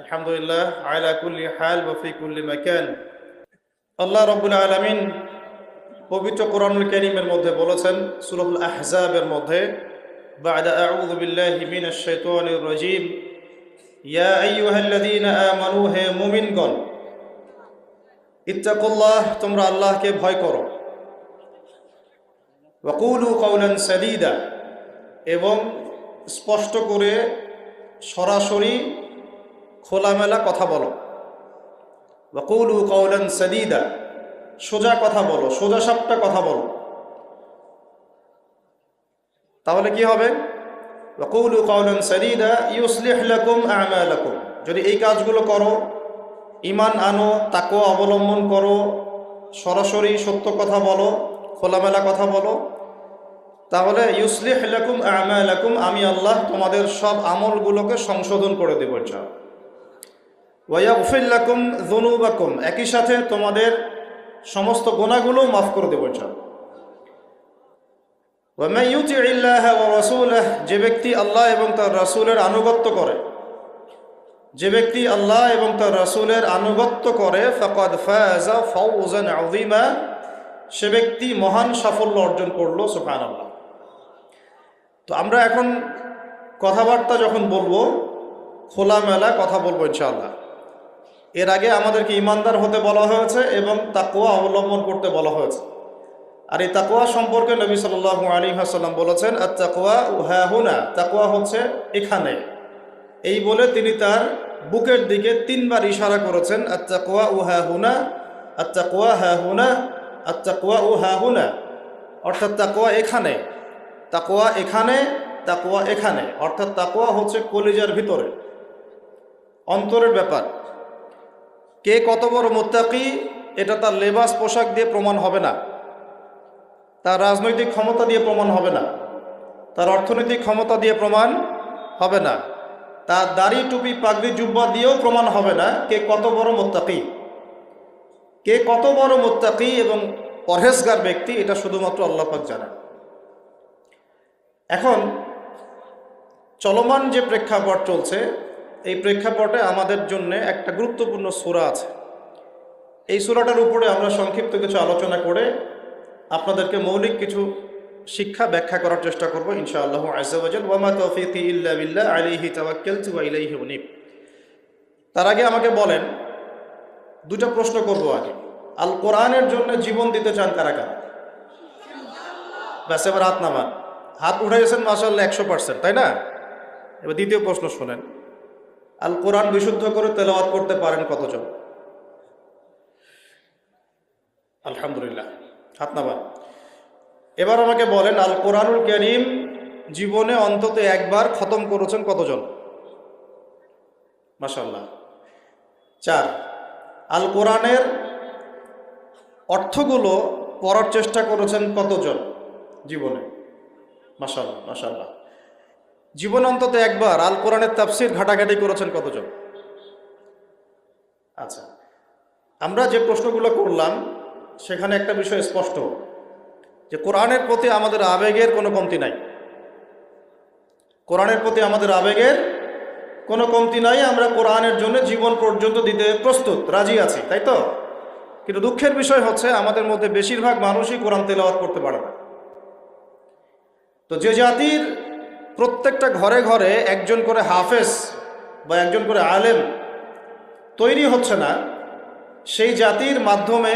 আলহামদুলিল্লাহ, আলা কুল্লি হাল ওয়া ফি কুল্লি মাকান। আল্লাহ রাব্বুল আলামিন পবিত্র কোরআনুল কারীমের মধ্যে বলেছেন, সূরাতুল আহজাবের মধ্যে আউযু বিল্লাহি মিনাশ শাইতানির রাজীম, ইয়া আইয়ুহাল্লাযীনা আমানু, হে মুমিনগণ, ইত্তাকুল্লাহ, তোমরা আল্লাহকে ভয় করো। ওয়াকুলু কওলান সাদীদা, এবং স্পষ্ট করে সরাসরি খোলামেলা কথা বলো। ওয়াকুলু কওলান সাদীদা, সোজা কথা বলো, সোজা সাপটা কথা বলো। তাহলে কি হবে? ওয়াকুলু কওলান সাদীদা, ইউসলিহ লাকুম আ'মালাকুম। যদি এই কাজগুলো করো ইমান আনো তাকও অবলম্বন করো, সরাসরি সত্য কথা বলো, খোলামেলা কথা বলো তাহলে ইউসলিহ লাকুম আমালাকুম, আমি আল্লাহ তোমাদের সব আমলগুলোকে সংশোধন করে দেব যা ওয়াইয়াগফিল্লাকুম যুনুবাকুম, একই সাথে তোমাদের সমস্ত গুনাহগুলো মাফ করে দেব রাসূলাহ, যে ব্যক্তি আল্লাহ এবং তার রাসূলের আনুগত্য করে, যে ব্যক্তি আল্লাহ এবং তার রাসূলের আনুগত্য করে, ফাকাদ আযীমা, সে ব্যক্তি মহান সাফল্য অর্জন করল, সুবহানাল্লাহ। তো আমরা এখন কথাবার্তা যখন বলব, খোলামেলা কথা বলব ইনশাআল্লাহ। এর আগে আমাদেরকে ইমানদার হতে বলা হয়েছে এবং তাকুয়া অবলম্বন করতে বলা হয়েছে। আর এই তাকুয়া সম্পর্কে নবী সাল আলী হাসাল্লাম বলেছেন আর তাকুয়া হুনা তাকুয়া হচ্ছে এখানে। এই বলে তিনি তার বুকের দিকে তিনবার ইশারা করেছেন আর তাকুয়া উহা হুনা আর তাকুয়া হা হুনা আর তাকুয়া উহা হুনা অর্থাৎ তাকুয়া এখানে। তাকোয়া এখানে তাকোয়া এখানে। অর্থাৎ তাকোয়া হচ্ছে কলিজার ভিতরে। অন্তরের ব্যাপার। কে কত বড় মোত্তাকি, এটা তার লেবাস, পোশাক দিয়ে প্রমাণ হবে না। তার রাজনৈতিক ক্ষমতা দিয়ে প্রমাণ হবে না। তার অর্থনৈতিক ক্ষমতা দিয়ে প্রমাণ হবে না। তার দাড়ি, টুপি, পাগড়ি, জুব্বা দিয়েও প্রমাণ হবে না কে কত বড় মোত্তাকি। কে কত বড় মোত্তাকি এবং পরহেজগার ব্যক্তি, এটা শুধুমাত্র আল্লাপাক জানেন। এখন চলমান যে প্রেক্ষাপট চলছে, এই প্রেক্ষাপটে আমাদের জন্য একটা গুরুত্বপূর্ণ সুরা আছে। এই সুরাটার উপরে আমরা সংক্ষিপ্ত কিছু আলোচনা করে আপনাদেরকে মৌলিক কিছু শিক্ষা ব্যাখ্যা করার চেষ্টা করব ইনশা আল্লাহ আজাল ওয়ামা ইল্লা বিল্লাহ তার আগে আমাকে বলেন দুটা প্রশ্ন করব আগে। আল কোরআনের জন্য জীবন দিতে চান কারা কারা? ব্যাস, এবার হাত নামান হাত উঠাইছেন মাসাল্লাহ একশো পার্সেন্ট তাই না? এবার দ্বিতীয় প্রশ্ন শোনেন। আল কোরআন বিশুদ্ধ করে তেলাওয়াত করতে পারেন কতজন? আলহামদুলিল্লাহ, হাত নামান। এবার আমাকে বলেন, আল কোরআনুল করিম জীবনে অন্তত একবার খতম করেছেন কতজন? মাসাল্লাহ চার, আল কোরআনের অর্থগুলো পড়ার চেষ্টা করেছেন কতজন জীবনে? মাসাল্লাহ মাসাল্লাহ জীবন অন্তত একবার আল কোরআনের তাফসির ঘাটাঘাটি করেছেন কতজন? আচ্ছা আমরা যে প্রশ্নগুলো করলাম, সেখানে একটা বিষয় স্পষ্ট, যে কোরআনের প্রতি আমাদের আবেগের কোনো কমতি নাই। কোরআনের প্রতি আমাদের আবেগের কোনো কমতি নাই, আমরা কোরআনের জন্য জীবন পর্যন্ত দিতে প্রস্তুত, রাজি আছি, তাই তো? কিন্তু দুঃখের বিষয় হচ্ছে, আমাদের মধ্যে বেশিরভাগ মানুষই কোরআন তেলাওয়াত করতে পারে না। তো যে জাতির প্রত্যেকটা ঘরে ঘরে একজন করে হাফেজ বা একজন করে আলেম তৈরি হচ্ছে না। সেই জাতির মাধ্যমে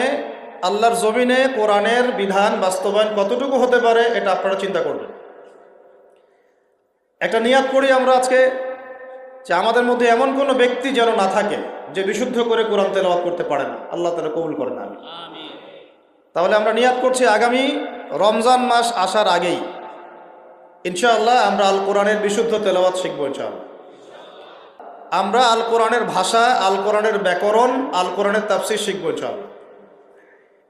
আল্লাহর জমিনে কোরআনের বিধান বাস্তবায়ন কতটুকু হতে পারে এটা আপনারা চিন্তা করবেন। একটা নিয়াত করি আমরা আজকে যে আমাদের মধ্যে এমন কোনো ব্যক্তি যেন না থাকে যে বিশুদ্ধ করে কোরআন তেলাওয়াত করতে পারে না। আল্লাহ তালা কবুল করে না তাহলে আমরা নিয়াত করছি আগামী রমজান মাস আসার আগেই। ইনশাআল্লাহ আমরা আল কোরআনের বিশুদ্ধ তেলাওয়াত শিখব ইনশাআল্লাহ। আমরা আল কোরআনের ভাষা আল কোরআনের ব্যাকরণ আল কোরআনের তাফসির শিখব ইনশাআল্লাহ।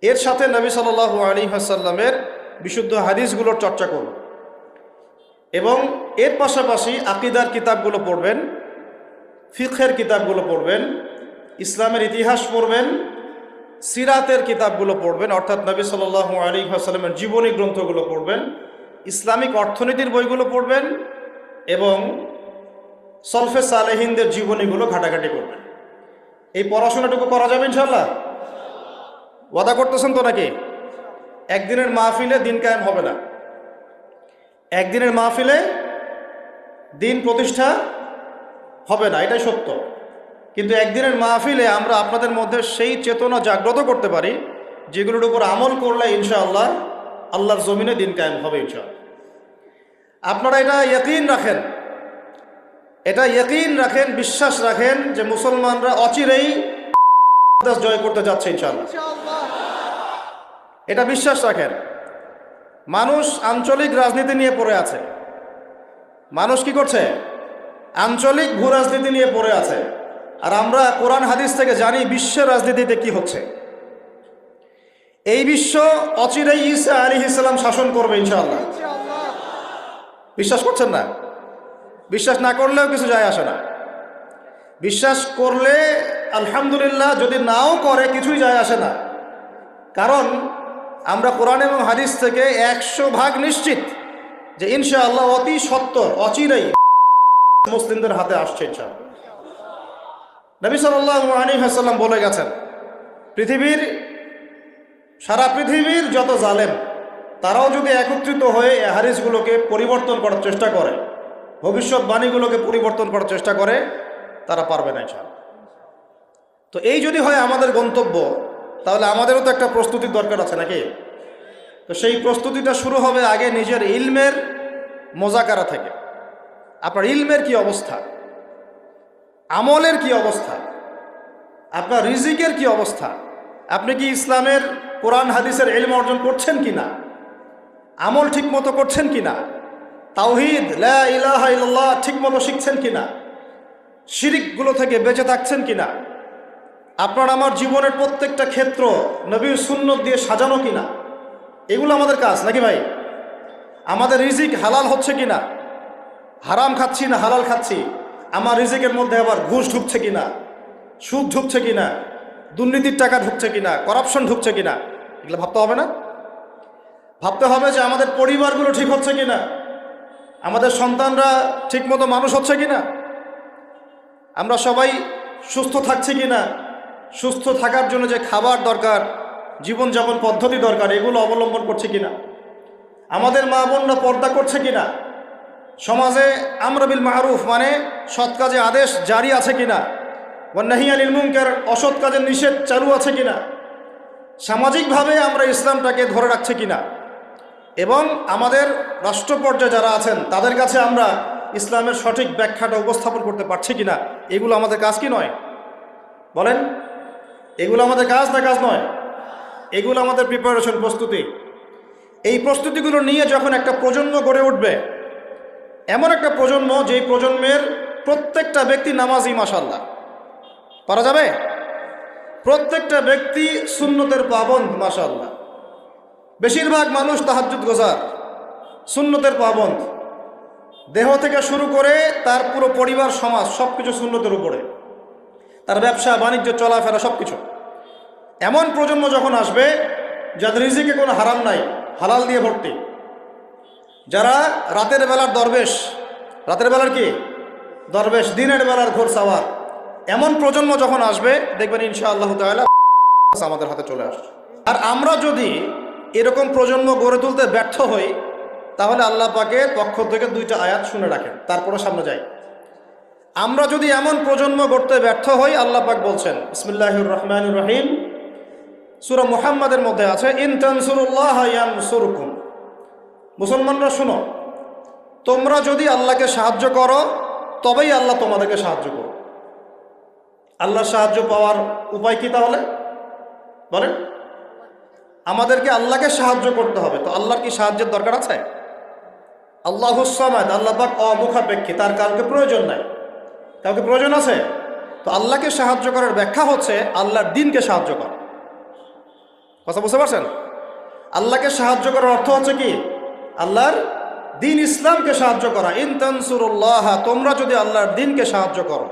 এর সাথে নবী সাল আলী হাসাল্লামের বিশুদ্ধ হাদিসগুলোর চর্চা করব। এবং এর পাশাপাশি আকিদার কিতাবগুলো পড়বেন ফিখের কিতাবগুলো পড়বেন, ইসলামের ইতিহাস পড়বেন, সিরাতের কিতাবগুলো পড়বেন, অর্থাৎ নবী সাল আলী হাসাল্লামের জীবনী গ্রন্থগুলো পড়বেন ইসলামিক অর্থনীতির বইগুলো পড়বেন এবং সলফে সালেহিনদের জীবনীগুলো ঘাটাঘাটি করবেন। এই পড়াশোনাটুকু করা যাবে ইনশাল্লাহ ওয়াদা করতেছেন তো নাকি? একদিনের মাহফিলে দিন কায়েম হবে না। একদিনের মাহফিলে দিন প্রতিষ্ঠা হবে না, এটাই সত্য। কিন্তু একদিনের মাহফিলে আমরা আপনাদের মধ্যে সেই চেতনা জাগ্রত করতে পারি, যেগুলোর উপর আমল করলে ইনশাআল্লাহ আল্লাহর জমিনে দিন কায়েম হবে ইনশাআল্লাহ। আপনারা এটা ইয়কিন রাখেন। এটা ইয়কিন রাখেন, বিশ্বাস রাখেন যে মুসলমানরা অচিরেই জয় করতে যাচ্ছে ইনশাআল্লাহ। এটা বিশ্বাস রাখেন। মানুষ আঞ্চলিক রাজনীতি নিয়ে পড়ে আছে। মানুষ কি করছে? আঞ্চলিক ভূ রাজনীতি নিয়ে পড়ে আছে। আর আমরা কোরআন, হাদিস থেকে জানি বিশ্বের রাজনীতিতে কি হচ্ছে। এই বিশ্ব অচিরেই ঈসা আলী ইসলাম শাসন করবে ইনশাআল্লাহ। বিশ্বাস করছেন না? বিশ্বাস না করলেও কিছু যায় আসে না। বিশ্বাস করলে আলহামদুলিল্লাহ যদি নাও করে কিছুই যায় আসে না। কারণ আমরা কোরআন এবং হাদিস থেকে একশো ভাগ নিশ্চিত যে ইনশাআল্লাহ অতি সত্তর, অচিরেই মুসলিমদের হাতে আসছে ইনশাআল্লাহ। নবী সাল্লাহ আলী হাসাল্লাম বলে গেছেন, পৃথিবীর সারা পৃথিবীর যত জালেম, তারাও যদি একত্রিত হয়ে এই হারিসগুলোকে পরিবর্তন করার চেষ্টা করে ভবিষ্যৎবাণীগুলোকে পরিবর্তন করার চেষ্টা করে, তারা পারবে না ইনশাআল্লাহ। তো এই যদি হয় আমাদের গন্তব্য, তাহলে আমাদেরও তো একটা প্রস্তুতির দরকার আছে নাকি? তো সেই প্রস্তুতিটা শুরু হবে আগে নিজের ইলমের মোজাকারা থেকে। আপনার ইলমের কি অবস্থা? আমলের কি অবস্থা? আপনার রিজিকের কি অবস্থা? আপনি কি ইসলামের কোরআন, হাদিসের এলম অর্জন করছেন কি না? আমল ঠিক মতো করছেন কি না? তাওহিদ, লা ইলাহা ইল্লাল্লাহ ঠিক মতো শিখছেন কি না? শিরিকগুলো থেকে বেঁচে থাকছেন কি না? আপনার আমার জীবনের প্রত্যেকটা ক্ষেত্র নবীর সুন্নত দিয়ে সাজানো কি না? এগুলো আমাদের কাজ, নাকি ভাই? আমাদের রিজিক হালাল হচ্ছে কি না? হারাম খাচ্ছি না হালাল খাচ্ছি? আমার রিজিকের মধ্যে আবার ঘুষ ঢুকছে কি না? সুদ ঢুকছে কিনা দুর্নীতির টাকা ঢুকছে কিনা করাপশন ঢুকছে কিনা, এগুলো ভাবতে হবে না। ভাবতে হবে যে আমাদের পরিবারগুলো ঠিক হচ্ছে কিনা, আমাদের সন্তানরা ঠিকমতো মানুষ হচ্ছে কিনা, আমরা সবাই সুস্থ থাকছি কিনা, সুস্থ থাকার জন্য যে খাবার দরকার, জীবনযাপন পদ্ধতি দরকার, এগুলো অবলম্বন করছে কিনা, আমাদের মা বোনরা পর্দা করছে কিনা, সমাজে আমরবিল মাহরুফ মানে সৎ কাজে আদেশ জারি আছে কিনা অসৎ কাজের নিষেধ চালু আছে কিনা? সামাজিকভাবে আমরা ইসলামটাকে ধরে রাখছে কিনা? এবং আমাদের রাষ্ট্র পর্যায়ে যারা আছেন, তাদের কাছে আমরা ইসলামের সঠিক ব্যাখ্যাটা উপস্থাপন করতে পারছি কিনা? এগুলো আমাদের কাজ কি নয়? বলেন, এগুলো আমাদের কাজ না কাজ নয়? এগুলো আমাদের প্রিপারেশন প্রস্তুতি। এই প্রস্তুতিগুলো নিয়ে যখন একটা প্রজন্ম গড়ে উঠবে, এমন একটা প্রজন্ম যেই প্রজন্মের প্রত্যেকটা ব্যক্তি নামাজি মাসাল্লাহ পারা যাবে? প্রত্যেকটা ব্যক্তি সুন্নতের পাবন্দ মাসাল্লাহ বেশিরভাগ মানুষ তাহাজুদ গোজার, সুন্নতের পাবন্দ। দেহ থেকে শুরু করে তার পুরো পরিবার, সমাজ সব কিছু সুন্নতের উপরে। তার ব্যবসা, বাণিজ্য, চলাফেরা সব কিছু এমন প্রজন্ম যখন আসবে, যাদের রিজিকে কোনো হারাম নাই, হালাল দিয়ে ভর্তি। যারা রাতের বেলার দরবেশ, রাতের বেলার কি? দরবেশ, দিনের বেলার ঘোর সাওয়ার। এমন প্রজন্ম যখন আসবে, দেখবেন ইনশা আল্লাহ আমাদের হাতে চলে আসবে আর আমরা যদি এরকম প্রজন্ম গড়ে তুলতে ব্যর্থ হই, তাহলে আল্লাহ পাকের পক্ষ থেকে দুইটা আয়াত শুনে রাখেন তারপরে সামনে যাই। আমরা যদি এমন প্রজন্ম গড়তে ব্যর্থ হই, আল্লাহ পাক বলছেন ইসমিল্লাহির রহমান রহিম। সুরা মুহাম্মাদের মধ্যে আছে মুসলমানরা শুনো, তোমরা যদি আল্লাহকে সাহায্য করো, তবেই আল্লাহ তোমাদেরকে সাহায্য করো আল্লাহর সাহায্য পাওয়ার উপায় কি তাহলে? বলেন। আমাদেরকে আল্লাহকে সাহায্য করতে হবে। তো আল্লাহর কি সাহায্যের দরকার আছে? আল্লাহ হুসামাদ আল্লাহ পাক অমুখাপেক্ষী, তার কাউকে প্রয়োজন নাই। কাউকে প্রয়োজন আছে? তো আল্লাহকে সাহায্য করার ব্যাখ্যা হচ্ছে আল্লাহর দিনকে সাহায্য করা। কথা বুঝতে পারছেন? আল্লাহকে সাহায্য করার অর্থ হচ্ছে কি? আল্লাহর দিন ইসলামকে সাহায্য করা। ইন তানসুরুল্লাহ, তোমরা যদি আল্লাহর দিনকে সাহায্য করো।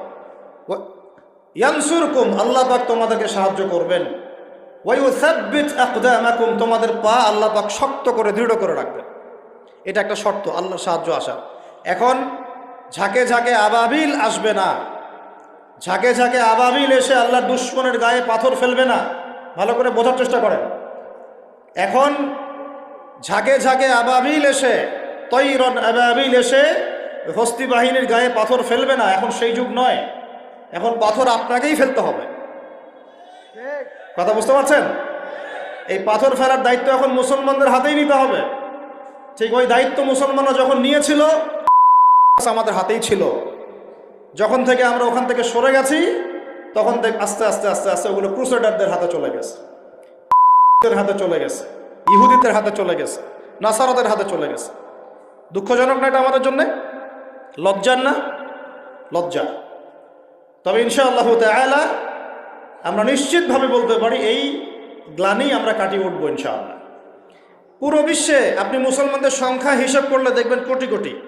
ইয়ানসুরকুম, আল্লাহ পাক তোমাদেরকে সাহায্য করবেন। ওয়াইউসাব্বিত আকদামাকুম, তোমাদের পা আল্লাহ পাক শক্ত করে, দৃঢ় করে রাখবেন। এটা একটা শর্ত, আল্লাহর সাহায্য আসা এখন ঝাঁকে ঝাঁকে আবাবিল আসবে না। ঝাঁকে ঝাঁকে আবাবিল এসে আল্লাহ দুশ্মনের গায়ে পাথর ফেলবে না। ভালো করে বোঝার চেষ্টা করেন। এখন ঝাঁকে ঝাঁকে আবাবিল এসে, তৈরন আবাবিল এসে, হস্তি বাহিনীর গায়ে পাথর ফেলবে না। এখন সেই যুগ নয়। এখন পাথর আপনাকেই ফেলতে হবে। কথা বুঝতে পারছেন? এই পাথর ফেলার দায়িত্ব এখন মুসলমানদের হাতেই নিতে হবে। ঠিক ওই দায়িত্ব মুসলমানরা যখন নিয়েছিল, আমাদের হাতেই ছিল। যখন থেকে আমরা ওখান থেকে সরে গেছি, তখন থেকে আস্তে আস্তে আস্তে আস্তে ওগুলো ক্রুসেডারদের হাতে চলে গেছে। হাতে চলে গেছে। ইহুদিদের হাতে চলে গেছে। নাসারদের হাতে চলে গেছে। দুঃখজনক না এটা আমাদের জন্যে? লজ্জার না? লজ্জা। তবে ইনশাআল্লাহ তাআলা আমরা নিশ্চিতভাবে বলতে পারি এই গ্লানি আমরা কাটিয়ে উঠবো ইনশাআল্লাহ। পুরো বিশ্বে আপনি মুসলমানদের সংখ্যা হিসাব করলে দেখবেন কোটি কোটি।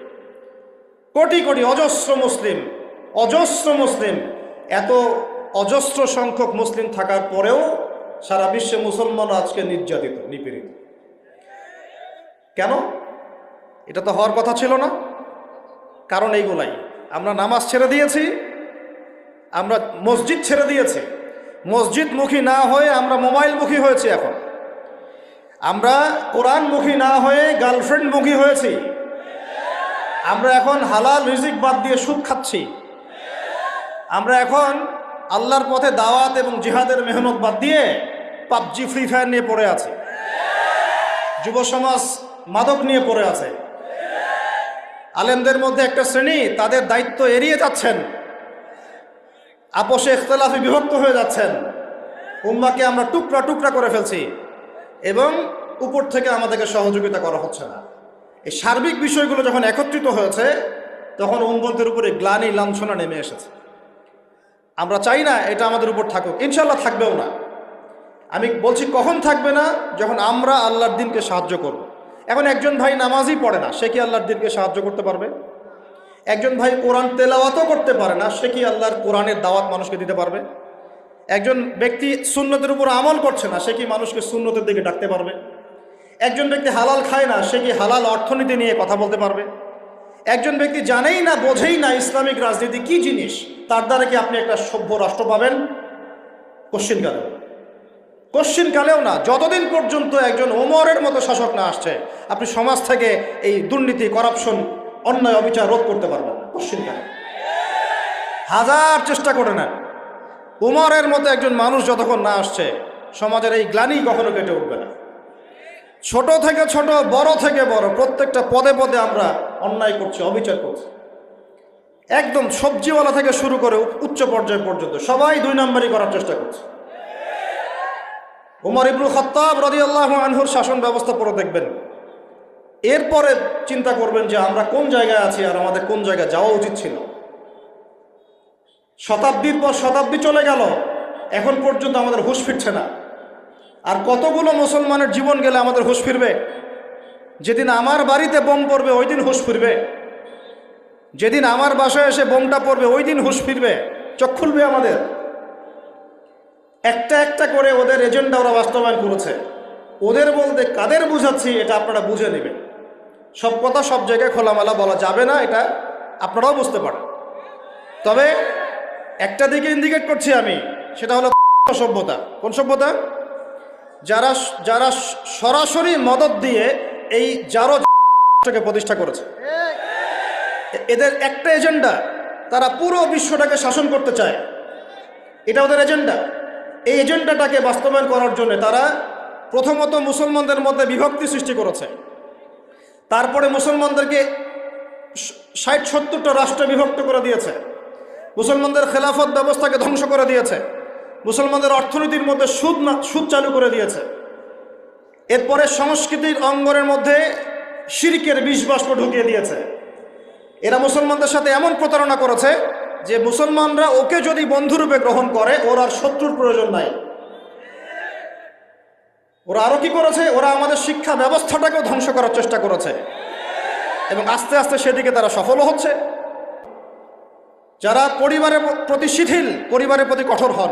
কোটি কোটি অজস্র মুসলিম অজস্র মুসলিম, এত অজস্র সংখ্যক মুসলিম থাকার পরেও সারা বিশ্বে মুসলমান আজকে নির্যাতিত, নিপীড়িত। কেন? এটা তো হওয়ার কথা ছিল না। কারণ এইগুলাই। আমরা নামাজ ছেড়ে দিয়েছি আমরা মসজিদ ছেড়ে দিয়েছি। মসজিদমুখী না হয়ে আমরা মোবাইলমুখী হয়েছি এখন। আমরা কোরআনমুখী না হয়ে গার্লফ্রেন্ডমুখী হয়েছি। আমরা এখন হালাল রিজিক বাদ দিয়ে সুদ খাচ্ছি। আমরা এখন আল্লাহর পথে দাওয়াত এবং জিহাদের মেহনত বাদ দিয়ে পাবজি, ফ্রি ফায়ার নিয়ে পড়ে আছে। যুব সমাজ মাদক নিয়ে পড়ে আছে। আলেমদের মধ্যে একটা শ্রেণি, তাদের দায়িত্ব এড়িয়ে যাচ্ছেন। আপোষে ইখতলাফে বিভক্ত হয়ে যাচ্ছেন। উম্মাকে আমরা টুকরা টুকরা করে ফেলছি এবং উপর থেকে আমাদেরকে সহযোগিতা করা হচ্ছে না। এই সার্বিক বিষয়গুলো যখন একত্রিত হয়েছে, তখন উম্মতের উপরে গ্লানি লাঞ্ছনা নেমে এসেছে। আমরা চাই না এটা আমাদের উপর থাকুক ইনশাল্লাহ থাকবেও না। আমি বলছি, কখন থাকবে না? যখন আমরা আল্লাহর দিনকে সাহায্য করব। এখন একজন ভাই নামাজই পড়ে না, সে কি আল্লাহর দিনকে সাহায্য করতে পারবে? একজন ভাই কোরআন তেলাওয়াতও করতে পারে না, সে কি আল্লাহর কোরআনের দাওয়াত মানুষকে দিতে পারবে? একজন ব্যক্তি সুন্নতের উপর আমল করছে না, সে কি মানুষকে সুন্নতের দিকে ডাকতে পারবে? একজন ব্যক্তি হালাল খায় না, সে কি হালাল অর্থনীতি নিয়ে কথা বলতে পারবে? একজন ব্যক্তি জানেই না, বোঝেই না ইসলামিক রাজনীতি কি জিনিস, তার দ্বারা কি আপনি একটা সভ্য রাষ্ট্র পাবেন? কোশ্চিনকালেও কোশ্চিনকালেও না, যতদিন পর্যন্ত একজন ওমরের মতো শাসক না আসছে, আপনি সমাজ থেকে এই দুর্নীতি করাপশন অন্যায় অবিচার রোধ করতে পারবেন না। কোশ্চিনকালে হাজার চেষ্টা করে নেন। উমরের মতো একজন মানুষ যতক্ষণ না আসছে, সমাজের এই গ্লানি কখনো কেটে উঠবে না। ছোট থেকে ছোট, বড় থেকে বড়, প্রত্যেকটা পদে পদে আমরা অন্যায় করছি, অবিচার করছি। একদম সবজিওয়ালা থেকে শুরু করে উচ্চ পর্যায় পর্যন্ত সবাই দুই নম্বরই করার চেষ্টা করছে। উমর ইবনুল খত্তাব রদি আল্লাহ আনহুর শাসন ব্যবস্থা পরে দেখবেন। এরপরে চিন্তা করবেন যে আমরা কোন জায়গায় আছি আর আমাদের কোন জায়গায় যাওয়া উচিত ছিল। শতাব্দীর পর শতাব্দী চলে গেল, এখন পর্যন্ত আমাদের হুশ ফিরছে না। আর কতগুলো মুসলমানের জীবন গেলে আমাদের হুশ ফিরবে? যেদিন আমার বাড়িতে বোম পড়বে, ওই দিন হুশ ফিরবে। যেদিন আমার বাসায় এসে বোমটা পড়বে, ওই দিন হুশ ফিরবে। চোখ খুলবে আমাদের। একটা একটা করে ওদের এজেন্ডা ওরা বাস্তবায়ন করেছে। ওদের বলতে কাদের বুঝাচ্ছি, এটা আপনারা বুঝে নেবেন। সব কথা সব জায়গায় খোলামেলা বলা যাবে না, এটা আপনারাও বুঝতে পারেন। তবে একটা দিকে ইন্ডিকেট করছি আমি, সেটা হলো সভ্যতা। কোন সভ্যতা? যারা যারা সরাসরি মদত দিয়ে এই যারো প্রতিষ্ঠা করেছে। এদের একটা এজেন্ডা, তারা পুরো বিশ্বটাকে শাসন করতে চায়। এটা ওদের এজেন্ডা। এই এজেন্ডাটাকে বাস্তবায়ন করার জন্য তারা প্রথমত মুসলমানদের মধ্যে বিভক্তি সৃষ্টি করেছে। তারপরে মুসলমানদেরকে ষাট সত্তরটা রাষ্ট্রে বিভক্ত করে দিয়েছে। মুসলমানদের খেলাফত ব্যবস্থাকে ধ্বংস করে দিয়েছে। মুসলমানদের অর্থনীতির মধ্যে সুদ না সুদ চালু করে দিয়েছে। এরপরে সংস্কৃতির অঙ্গনের মধ্যে শিরকের বিষ ঢুকিয়ে দিয়েছে। এরা মুসলমানদের সাথে এমন প্রতারণা করেছে যে মুসলমানরা ওকে যদি বন্ধুরূপে গ্রহণ করে, ওর আর শত্রুর প্রয়োজন নাই। ওরা আরও কি করেছে? ওরা আমাদের শিক্ষা ব্যবস্থাটাকেও ধ্বংস করার চেষ্টা করেছে। এবং আস্তে আস্তে সেদিকে তারা সফলও হচ্ছে। যারা পরিবারের প্রতি শিথিল, পরিবারের প্রতি কঠোর হন,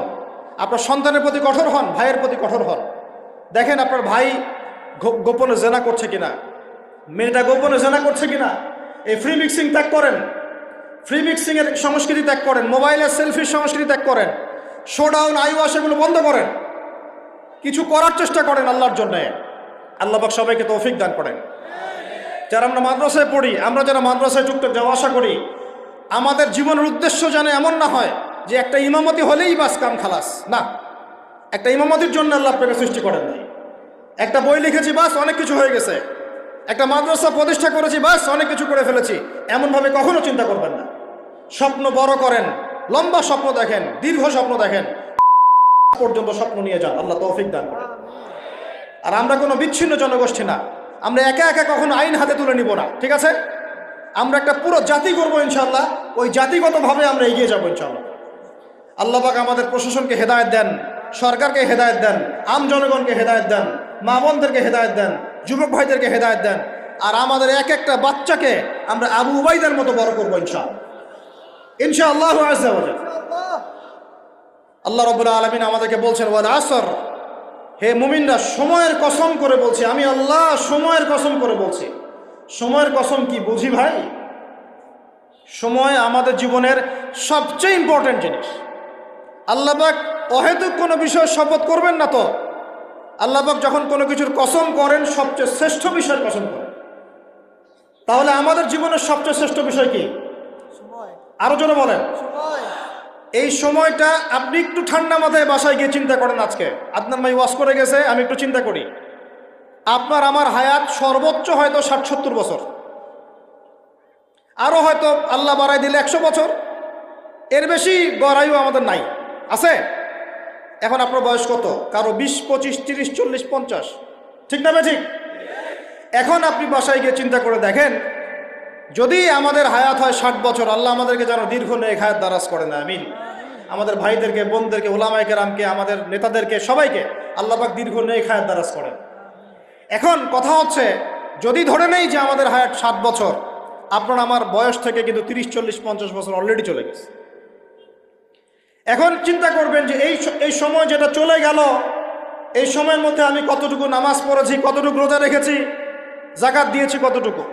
আপনার সন্তানের প্রতি কঠোর হন, ভাইয়ের প্রতি কঠোর হন। দেখেন আপনার ভাই গোপনে জেনা করছে কিনা? মেয়েটা গোপনে জেনা করছে কিনা? এই ফ্রি মিক্সিং ত্যাগ করেন। ফ্রি মিক্সিংয়ের সংস্কৃতি ত্যাগ করেন। মোবাইলের সেলফির সংস্কৃতি ত্যাগ করেন। শোডাউন আইওয়াশ এগুলো বন্ধ করেন। কিছু করার চেষ্টা করেন আল্লাহর জন্যে। আল্লাহ পাক সবাইকে তৌফিক দান করেন। যারা আমরা মাদ্রাসায় পড়ি, আমরা যারা মাদ্রাসায় টুকটাক যাওয়া আসা করি, আমাদের জীবনের উদ্দেশ্য যেন এমন না হয় যে একটা ইমামতি হলেই বাস কাম খালাস। না, একটা ইমামতির জন্য আল্লাহ আপনাকে সৃষ্টি করেন নাই। একটা বই লিখেছি, বাস অনেক কিছু হয়ে গেছে। একটা মাদ্রাসা প্রতিষ্ঠা করেছি, বাস অনেক কিছু করে ফেলেছি। এমনভাবে কখনো চিন্তা করবেন না। স্বপ্ন বড় করেন, লম্বা স্বপ্ন দেখেন, দীর্ঘ স্বপ্ন দেখেন। পর্যন্ত স্বপ্ন নিয়ে যান। আল্লাহ তৌফিক দান করেন। আর আমরা কোনো বিচ্ছিন্ন জনগোষ্ঠী না। আমরা একা একা কখনো আইন হাতে তুলে নিব না। ঠিক আছে? আমরা একটা পুরো জাতি করব ইনশাল্লাহ ওই জাতিগতভাবে আমরা এগিয়ে যাব ইনশাল্লাহ আল্লাহ পাক আমাদের প্রশাসনকে হেদায়ত দেন, সরকারকে হেদায়ত দেন, আম জনগণকে হেদায়ত দেন, মা বোনদেরকে হেদায়ত দেন, যুবক ভাইদেরকে হেদায়ত দেন। আর আমাদের এক একটা বাচ্চাকে আমরা আবু উবাইদের মতো বড় করব ইনশা ইনশা আল্লাহ আল্লাহ রবুল্লা আলমিন আমাদেরকে বলছেন ওয়াল আসর। হে মুমিনরা সময়ের কসম করে বলছি আমি আল্লাহ সময়ের কসম করে বলছি। সময়ের কসম কি বুঝি ভাই? সময় আমাদের জীবনের সবচেয়ে ইম্পর্টেন্ট জিনিস। আল্লাহবাক অহেতুক কোনো বিষয় শপথ করবেন না তো? আল্লাহবাক যখন কোনো কিছুর কসম করেন সবচেয়ে শ্রেষ্ঠ বিষয়ের কসম করেন। তাহলে আমাদের জীবনের সবচেয়ে শ্রেষ্ঠ বিষয় কি? আরও জনে বলেন। সময়। এই সময়টা আপনি একটু ঠান্ডা মাথায় বাসায় গিয়ে চিন্তা করেন আজকে। আপনার ভাই ওয়াশ করে গেছে, আমি একটু চিন্তা করি। আপনার আমার হায়াত সর্বোচ্চ হয়তো ষাট সত্তর বছর। আরও হয়তো আল্লাহ বাড়াই দিলে একশো বছর। এর বেশি গড়াইও আমাদের নাই। আছে? এখন আপনার বয়স কত? কারও বিশ, পঁচিশ, তিরিশ, চল্লিশ, পঞ্চাশ। ঠিক না ঠিক? এখন আপনি বাসায় গিয়ে চিন্তা করে দেখেন যদি আমাদের হায়াত হয় ষাট বছর, আল্লাহ আমাদেরকে যেন দীর্ঘ নেক হায়াত করে না আমিন। আমাদের ভাইদেরকে, বোনদেরকে ওলামাইকে রামকে আমাদের নেতাদেরকে, সবাইকে আল্লাহবাক দীর্ঘ নেক হায়াত দারাজ করেন। এখন কথা হচ্ছে, যদি ধরে নেই যে আমাদের হায়াত সাত বছর, আপনার আমার বয়স থেকে কিন্তু তিরিশ, চল্লিশ, পঞ্চাশ বছর অলরেডি চলে গেছে। এখন চিন্তা করবেন যে এই এই সময় যেটা চলে গেল, এই সময়ের মধ্যে আমি কতটুকু নামাজ পড়েছি, কতটুকু রোজা রেখেছি, জাকাত দিয়েছি কতটুকু?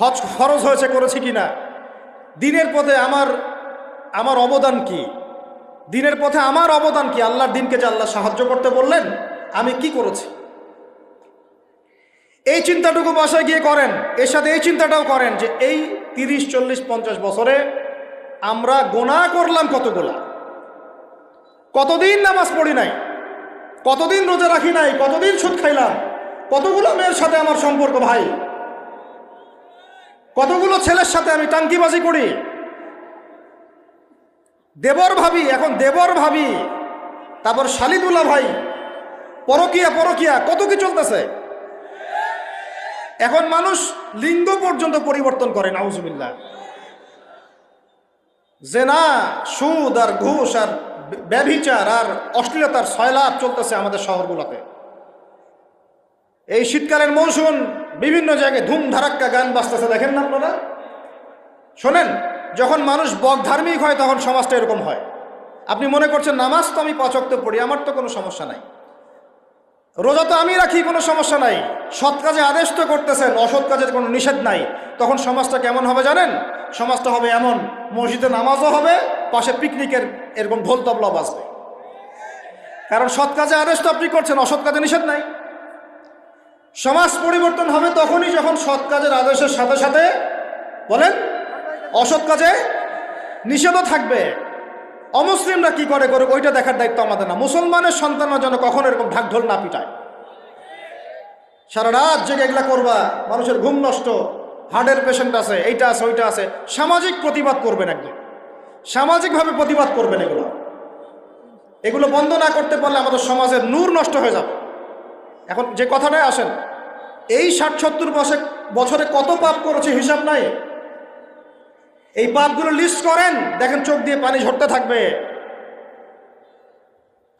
হজ খরচ হয়েছে করেছি কি না দিনের পথে আমার আমার অবদান কি? দিনের পথে আমার অবদান কি? আল্লাহর দিনকে যে আল্লাহ সাহায্য করতে বললেন, আমি কি করেছি? এই চিন্তাটুকু বাসায় গিয়ে করেন। এর সাথে এই চিন্তাটাও করেন যে এই তিরিশ, চল্লিশ, পঞ্চাশ বছরে আমরা গোনা করলাম কতগুলা? কতদিন নামাজ পড়ি নাই? কতদিন রোজা রাখি নাই? কতদিন সুদ খাইলাম? কতগুলো মেয়ের সাথে আমার সম্পর্ক ভাই? কতগুলো ছেলের সাথে আমি টাঙ্কিবাজি করি? দেবর ভাবি, এখন দেবর ভাবি। তারপর শালিদুল্লাহ ভাই, পরকিয়া পরকিয়া, কত কি চলতেছে? এখন মানুষ লিঙ্গ পর্যন্ত পরিবর্তন করে নাউজুবিল্লা যে না সুদ আর ঘুষ আর ব্যভিচার আর অশ্লীলতার সয়লাভ চলতেছে আমাদের শহরগুলোতে। এই শীতকালের মৌসুম বিভিন্ন জায়গায় ধুম ধারাক্কা গান বাজতেছে, দেখেন না আপনারা? শোনেন, যখন মানুষ বকধার্মিক হয়, তখন সমাজটা এরকম হয়। আপনি মনে করছেন, নামাজ তো আমি পাচক পড়ি, আমার তো কোনো সমস্যা নাই। রোজা তো আমি রাখি, কোনো সমস্যা নাই। সৎ কাজে আদেশ তো করতেছেন, অসৎ কাজের কোনো নিষেধ নাই। তখন সমাজটা কেমন হবে জানেন? সমাজটা হবে এমন, মসজিদে নামাজও হবে, পাশে পিকনিকের এরকম ঢোল তবলা বাজবে। কারণ সৎ কাজে আদেশ তো আপনি করছেন, অসৎ কাজে নিষেধ নাই। সমাজ পরিবর্তন হবে তখনই যখন সৎ কাজের আদেশের সাথে সাথে, বলেন, অসৎ কাজে নিষেধও থাকবে। অমুসলিমরা কি করে করে ওইটা দেখার দায়িত্ব আমাদের না। মুসলমানের সন্তানরা যেন কখনো এরকম ঢাকঢোল না পিটায়। সারা রাত জেগে এগুলা করবা, মানুষের ঘুম নষ্ট, হার্টের পেশেন্ট আছে, এইটা আছে, ওইটা আছে। সামাজিক প্রতিবাদ করবেন একদম। সামাজিকভাবে প্রতিবাদ করবেন এগুলো। এগুলো বন্ধ না করতে পারলে আমাদের সমাজের নূর নষ্ট হয়ে যাবে। এখন যে কথাটায় আসেন, এই ষাট সত্তর বছর বছরে কত পাপ করেছে হিসাব নাই। এই পাপগুলো লিস্ট করেন, দেখেন চোখ দিয়ে পানি ঝরতে থাকবে।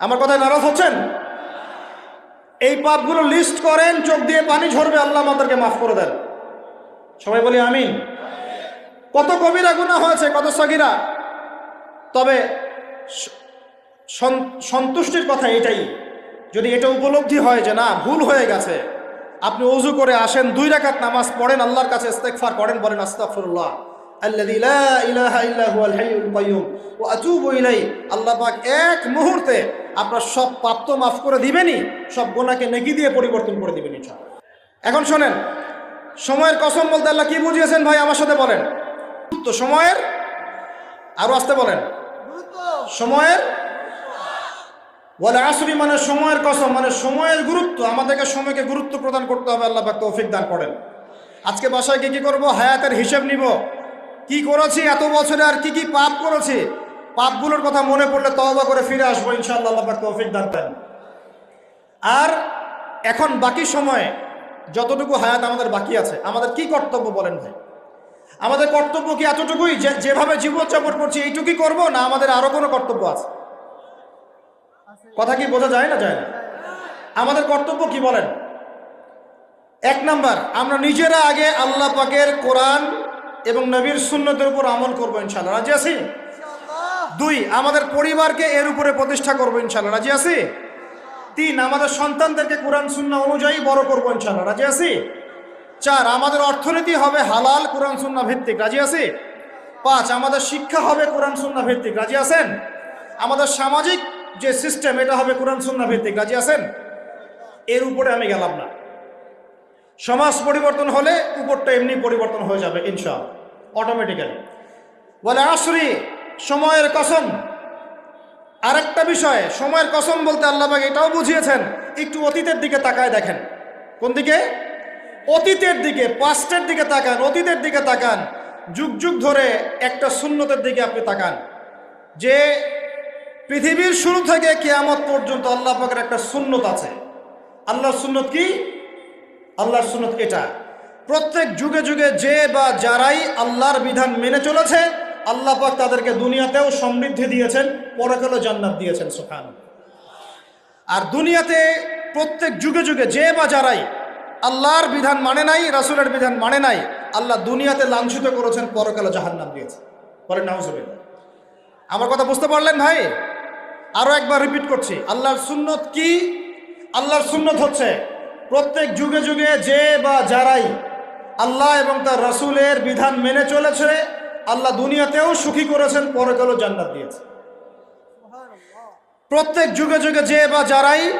আমার কথায় নারাজ হচ্ছেন? এই পাপগুলো লিস্ট করেন, চোখ দিয়ে পানি ঝরবে, আল্লাহ আমাদেরকে মাফ করে দেন। সবাই বলি আমিন। কত কবিরা গুণা হয়েছে, কত সগিরা। তবে সন্তুষ্টির কথা এটাই। যদি এটা উপলব্ধি হয় যে না ভুল হয়ে গেছে আপনি অজু করে আসেন দুই রাকাত নামাজ পড়েন আল্লাহর কাছে ইস্তেগফার করেন বলেন আস্তাগফিরুল্লাহ। আল্লাযী লা ইলাহা ইল্লা হুয়াল হাইয়ুল কাইয়্যুম ওয়া আতুবু ইলাইহি। আল্লাহ পাক এক মুহূর্তে আপনার সব পাপ তো মাফ করে দিবেনই সব গুনাহকে নেকি দিয়ে পরিবর্তন করে দিবেন এখন শোনেন সময়ের কসম বলতে আল্লাহ কি বুঝিয়েছেন ভাই আমার সাথে বলেন? তো সময়ের আরও আসতে বলেন। সময়ের ওয়ালা আসরি মানে সময়ের কসম মানে সময়ের গুরুত্ব। আমাদেরকে সময়কে গুরুত্ব প্রদান করতে হবে, আল্লাহ পাক তৌফিক দান করেন। আজকে বাসায় গিয়ে কি করব? হায়াতের হিসেব নিব। কি করেছি, এত বছরে আর কি কি পাপ করেছি? পাপগুলোর কথা মনে পড়লে তওবা করে ফিরে আসব, ইনশাআল্লাহ আল্লাহ পাক তৌফিক দান করেন। আর এখন বাকি সময়ে যতটুকু হায়াত আমাদের বাকি আছে, আমাদের কি কর্তব্য বলেন ভাই? আমাদের কর্তব্য কি এতটুকুই যেভাবে জীবনযাপন করছি, এইটুকুই করব না আমাদের আরও কোনো কর্তব্য আছে? কথা কি বোঝা যায় না যায় না? আমাদের কর্তব্য কি বলেন? এক নাম্বার, আমরা নিজেরা আগে আল্লাহ পাকের কোরআন এবং নবীর সুন্নতের উপর আমল করব ইনশাল্লাহ রাজি আছি? দুই, আমাদের পরিবারকে এর উপরে প্রতিষ্ঠা করব ইনশাল্লাহ রাজি আছি? তিন, আমাদের সন্তানদেরকে কোরআন, সুন্না অনুযায়ী বড় করব ইনশাল্লাহ রাজি আছি? চার, আমাদের অর্থনীতি হবে হালাল, কোরআন, সুন্না ভিত্তিক। রাজি আছি? পাঁচ, আমাদের শিক্ষা হবে কোরআন, সুন্না ভিত্তিক। রাজি আছেন? আমাদের সামাজিক যে সিস্টেম এটা হবে কোরআন সুন্না ভিত্তিক। রাজি আছেন? এর উপরে আমি গেলাম না। সমাজ পরিবর্তন হলে উপরটা এমনি পরিবর্তন হয়ে যাবে ইনশাল অটোমেটিক্যালি বলে আসরি, সময়ের কসম। আরেকটা বিষয়, সময়ের কসম বলতে আল্লাহবাগ এটাও বুঝিয়েছেন, একটু অতীতের দিকে তাকায় দেখেন। কোন দিকে? অতীতের দিকে পাস্টের দিকে তাকান, অতীতের দিকে তাকান। যুগ যুগ ধরে একটা শূন্যতের দিকে আপনি তাকান। যে পৃথিবীর শুরু থেকে কেয়ামত পর্যন্ত আল্লাহ পাকের একটা সুন্নত আছে। আল্লাহর সুন্নত কি? আল্লাহর সুন্নত এটা। প্রত্যেক যুগে যুগে যে বা যারাই আল্লাহর বিধান মেনে চলেছে, আল্লাহ পাক তাদেরকে দুনিয়াতেও সমৃদ্ধি দিয়েছেন পরকালও জান্নাত দিয়েছেন সুখান আর দুনিয়াতে প্রত্যেক যুগে যুগে যে বা যারাই আল্লাহর বিধান মানে নাই, রাসুলের বিধান মানে নাই, আল্লাহ দুনিয়াতে লাঞ্ছিত করেছেন পরকালে জাহান্নাম দিয়েছে। বলেন, নাউজুবিল্লাহ। আমার কথা বুঝতে পারলেন ভাই? আরও একবার রিপিট করছি। আল্লাহর সুন্নত কি? আল্লাহর সুন্নত হচ্ছে প্রত্যেক যুগে যুগে যে বা যারাই আল্লাহ এবং তার রাসূলের বিধান মেনে চলেছে, আল্লাহ দুনিয়াতেও সুখী করেছেন পরকালও জান্নাত দিয়েছে। প্রত্যেক যুগে যুগে যে বা যারাই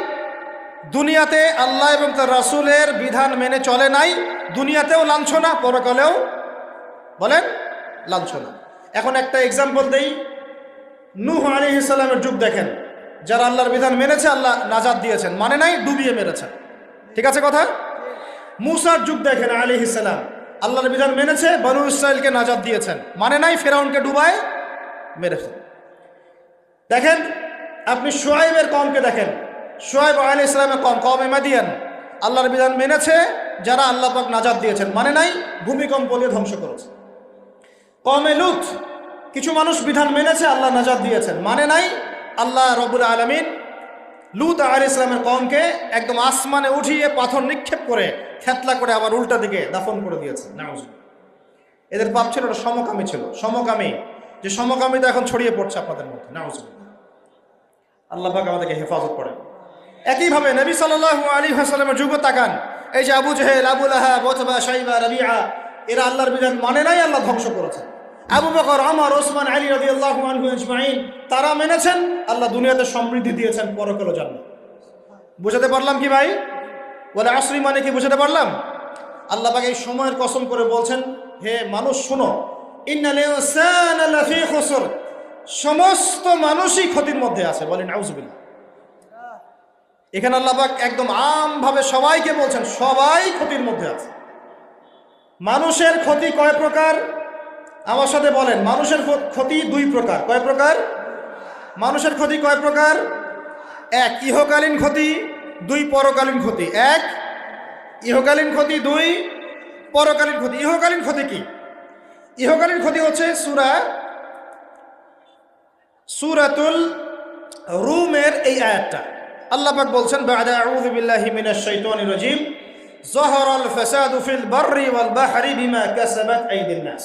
দুনিয়াতে আল্লাহ এবং তার রাসূলের বিধান মেনে চলে নাই, দুনিয়াতেও লাঞ্ছনা পরকালেও বলেন, লাঞ্ছনা। এখন একটা এক্সাম্পল দেই। নূহ আলী ইসলামের যুগ দেখেন, যারা আল্লাহর বিধান মেনেছে, আল্লাহ নাজাদ দিয়েছেন। মানে নাই, ডুবিয়ে মেরেছেন ঠিক আছে কথা? মুসার যুগ দেখেন আলী ইসলাম আল্লাহর বিধান মেনেছে, বনু ইসরায়েলকে নাজাদ দিয়েছেন। মানে নাই, ফেরাউনকে ডুবায় মেরেছেন দেখেন, আপনি সোয়াইবের কমকে দেখেন। সোয়াইব আলী ইসলামের কম কম এমাদিয়ান আল্লাহর বিধান মেনেছে, যারা আল্লাহ পাক নাজাদ দিয়েছেন। মানে নাই, ভূমিকম্প ধ্বংস করেছে। কমে লুত কিছু মানুষ বিধান মেনেছে আল্লাহ নাজাদ দিয়েছেন। মানে নাই আল্লাহ রবুল আলমিন লুত আল ইসলামের কমকে একদম আসমানে উঠিয়ে পাথর নিক্ষেপ করে থেতলা করে আবার উল্টা দিকে দাফন করে দিয়েছে এদের পাপ ছিল ওটা সমকামী ছিল। সমকামী যে সমকামিতা এখন ছড়িয়ে পড়ছে আপনাদের মধ্যে। নাউজ। আল্লাহ পাক আমাদেরকে হেফাজত করেন। একইভাবে নবী সাল্লাল্লাহু আলী হাসালামের যুগ তাকান। এই যে আবু জেহেল আবুল আহা বতবা সাইবা রবিআ এরা আল্লাহর বিধান মানে নাই আল্লাহ ধ্বংস করেছেন। আবু বকর আমার ওসমান, আলী রবি আল্লাহ আজমাইন, তারা মেনেছেন, আল্লাহ দুনিয়াতে সমৃদ্ধি দিয়েছেন, পরকালো জান্নাত। বুঝাতে পারলাম কি ভাই? বলে আশ্রী মানে কি বুঝাতে পারলাম? আল্লাহ পাক এই সময়ের কসম করে বলছেন, হে মানুষ শুনো সমস্ত মানুষই ক্ষতির মধ্যে আছে, বলেন এখানে আল্লাহ পাক একদম আমভাবে সবাইকে বলছেন, সবাই ক্ষতির মধ্যে আছে। মানুষের ক্ষতি কয় প্রকার? আমার সাথে বলেন, মানুষের ক্ষতি দুই প্রকার। কয় প্রকার? মানুষের ক্ষতি কয় প্রকার? এক, ইহকালীন ক্ষতি, দুই, পরকালীন ক্ষতি। এক, ইহকালীন ক্ষতি, দুই, পরকালীন ক্ষতি। ইহকালীন ক্ষতি কি? ইহকালীন ক্ষতি হচ্ছে সুরা, সুরাতুল রুমের এই আয়াতটা। আল্লাহ পাক বলছেন, বাদা আউযু বিল্লাহি মিনাশ শাইতানির রাজিম যাহারাল ফাসাদু ফিল বাররি ওয়াল বাহরি বিমা কাসাবাত আইদিন নাস।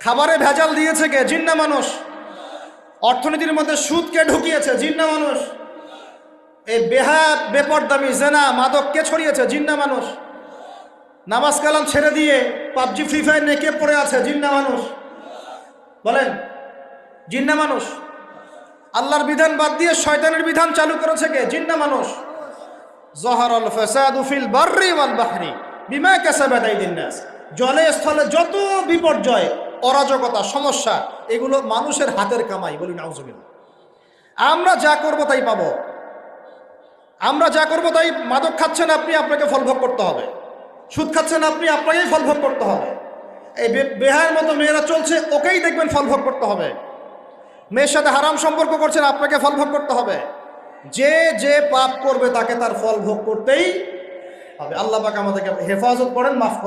খাবারে ভেজাল দিয়েছে কে? জিন্না মানুষ। অর্থনীতির মধ্যে সুদকে ঢুকিয়েছে? জিন্না মানুষ। এই বেহা, বেপরদামি, জেনা, মাদক কে ছড়িয়েছে? জিন্না মানুষ। নামাজ কালাম ছেড়ে দিয়ে পাবজি, ফ্রি ফায়ার নেকে পড়ে আছে? জিন্না মানুষ। বলেন, জিন্না মানুষ। আল্লাহর বিধান বাদ দিয়ে শয়তানের বিধান চালু করেছে কে? জিন্না মানুষ। জহরল ফাসাদু ফিল বাররি ওয়াল বাহরি বিমা কাসাবাত আইদিন নাস। জলে, স্থলে যত বিপর্যয় অরাজকতা, সমস্যা, এগুলো মানুষের হাতের কামাই বলি নাউজুবিল্লাহ। আমরা যা করব তাই পাবো। আমরা যা করব তাই মাদক খাচ্ছেন আপনি, আপনাকে ফলভোগ করতে হবে। সুদ খাচ্ছেন আপনি, আপনাকেই ফলভোগ করতে হবে। এই বেহায়ের মতো মেয়েরা চলছে, ওকেই দেখবেন ফলভোগ করতে হবে। মেয়ের সাথে হারাম সম্পর্ক করছেন, আপনাকে ফল ভোগ করতে হবে। যে যে পাপ করবে তাকে তার ফল ভোগ করতেই হবে। আল্লাহ পাক আমাদেরকে হেফাজত করেন, মাফ